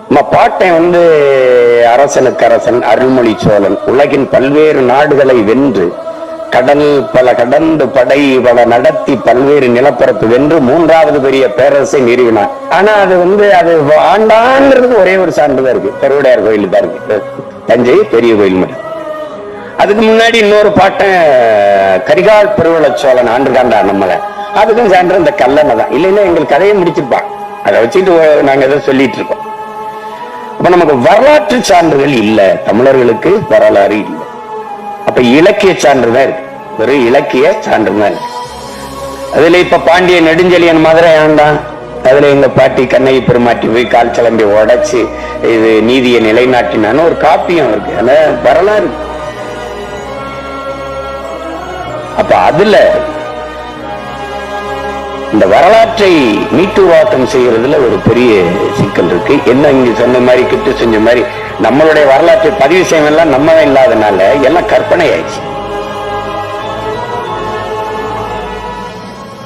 நம்ம பாட்டன் வந்து அரசனுக்கு அரசன் அருள்மொழி சோழன். உலகின் பல்வேறு நாடுகளை வென்று கடல் பல கடந்து படை பல நடத்தி பல்வேறு நிலப்பரப்பு வென்று மூன்றாவது பெரிய பேரரசை நிறுவினார். ஆனா அது வந்து அது ஆண்டான்றது ஒரே ஒரு சான்றுதான் இருக்கு. பெருவுடையார் கோயில் தான் இருக்கு. தஞ்சை பெரிய கோயில் மட்டும். அதுக்கு முன்னாடி இன்னொரு பாட்டன் கரிகால் பெருவள சோழன் ஆண்டு காண்டா நம்மள. அதுக்கும் சான்று இந்த கல்லணை தான். இல்லைன்னா எங்களுக்கு கதையை முடிச்சிருப்பான். அதை வச்சுட்டு நாங்க எதை சொல்லிட்டு இருக்கோம். அப்ப நமக்கு வரலாற்று சான்றுகள் இல்ல. தமிழர்களுக்கு வரலாறு இல்லை. அப்ப இலக்கிய சான்று தான் இருக்கு. வெறும் இலக்கிய சான்று தான் இருக்கு. அதுல இப்ப பாண்டிய நெடுஞ்செழியன் மதுரை ஆண்டான் அதுல எங்க பாட்டி கண்ணகி பெருமாட்டி போய் கால் கிளம்பி உடைச்சு இது நீதியை நிலைநாட்டினான்னு ஒரு காப்பியம் இருக்கு. ஆனா வரலாறு. அப்ப அதுல இந்த வரலாற்றை மீட்டுருவாக்கம் செய்யறதுல ஒரு பெரிய சிக்கல் இருக்கு. என்ன இங்க சொன்ன மாதிரி கிட்டு செஞ்ச மாதிரி நம்மளுடைய வரலாற்றை பதிவு செய்யலாம் நம்மவே இல்லாதனால எல்லாம் கற்பனை ஆயிடுச்சு